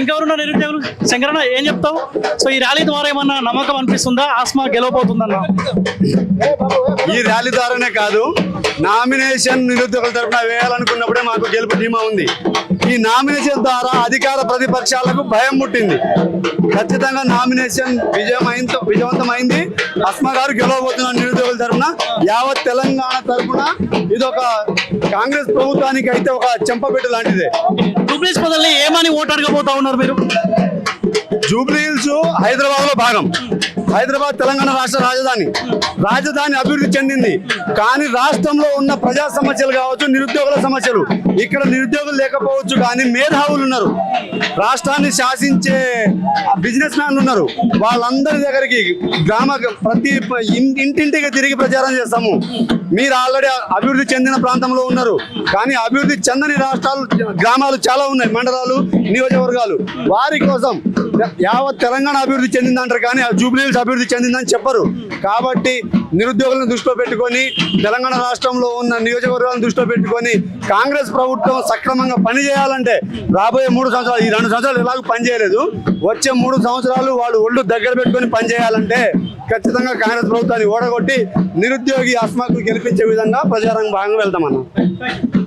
ఇంకెవరున్నారు నిరుద్యోగులు శంకరన్న ఏం చెప్తావు? సో ఈ ర్యాలీ ద్వారా ఏమన్నా నమ్మకం అనిపిస్తుందా? ఆస్మా గెలవబోతుందన్న. ఈ ర్యాలీ ద్వారానే కాదు నామినేషన్ నిరుద్యోగుల తరఫున వేయాలనుకున్నప్పుడే మాకు గెలుపు ధీమా ఉంది. ఈ నామినేషన్ ద్వారా అధికార ప్రతిపక్షాలకు భయం పుట్టింది. ఖచ్చితంగా నామినేషన్ విజయమైంది విజయవంతమైంది. అస్మా గారు గెలవబోతున్నారు తరఫున యావత్ తెలంగాణ తరఫున ఇది ఒక కాంగ్రెస్ ప్రభుత్వానికి అయితే ఒక చెంపబెట్టు లాంటిదే. డూప్లీస్ బదులు ఏమని ఓటు అడగబోతా ఉన్నారు మీరు? జూబ్లీ హిల్స్ హైదరాబాద్లో భాగం. హైదరాబాద్ తెలంగాణ రాష్ట్ర రాజధాని. రాజధాని అభివృద్ధి చెందింది. కానీ రాష్ట్రంలో ఉన్న ప్రజా సమస్యలు కావచ్చు నిరుద్యోగుల సమస్యలు ఇక్కడ నిరుద్యోగులు లేకపోవచ్చు కానీ మేధావులు ఉన్నారు. రాష్ట్రాన్ని శాసించే బిజినెస్ మ్యాన్లు ఉన్నారు. వాళ్ళందరి దగ్గరికి గ్రామ ప్రతి ఇంటింటికి తిరిగి ప్రచారం చేస్తాము. మీరు ఆల్రెడీ అభివృద్ధి చెందిన ప్రాంతంలో ఉన్నారు. కానీ అభివృద్ధి చెందని రాష్ట్రాలు గ్రామాలు చాలా ఉన్నాయి మండలాలు నియోజకవర్గాలు. వారి కోసం యావత్ తెలంగాణ అభివృద్ధి చెందిందంటారు కానీ ఆ అభివృద్ధి చెందిందని చెప్పరు. కాబట్టి నిరుద్యోగులను దృష్టిలో పెట్టుకొని తెలంగాణ రాష్ట్రంలో ఉన్న నియోజకవర్గాలను దృష్టిలో పెట్టుకొని కాంగ్రెస్ ప్రభుత్వం సక్రమంగా పనిచేయాలంటే రాబోయే మూడు సంవత్సరాలు ఈ రెండు సంవత్సరాలు ఎలాగో పనిచేయలేదు వచ్చే మూడు సంవత్సరాలు వాళ్ళు ఒళ్ళు దగ్గర పెట్టుకొని పనిచేయాలంటే ఖచ్చితంగా కాంగ్రెస్ ప్రభుత్వాన్ని ఓడగొట్టి నిరుద్యోగి అస్మాకులు గెలిపించే విధంగా ప్రజారంగ భాగంగా వెళ్తామన్నా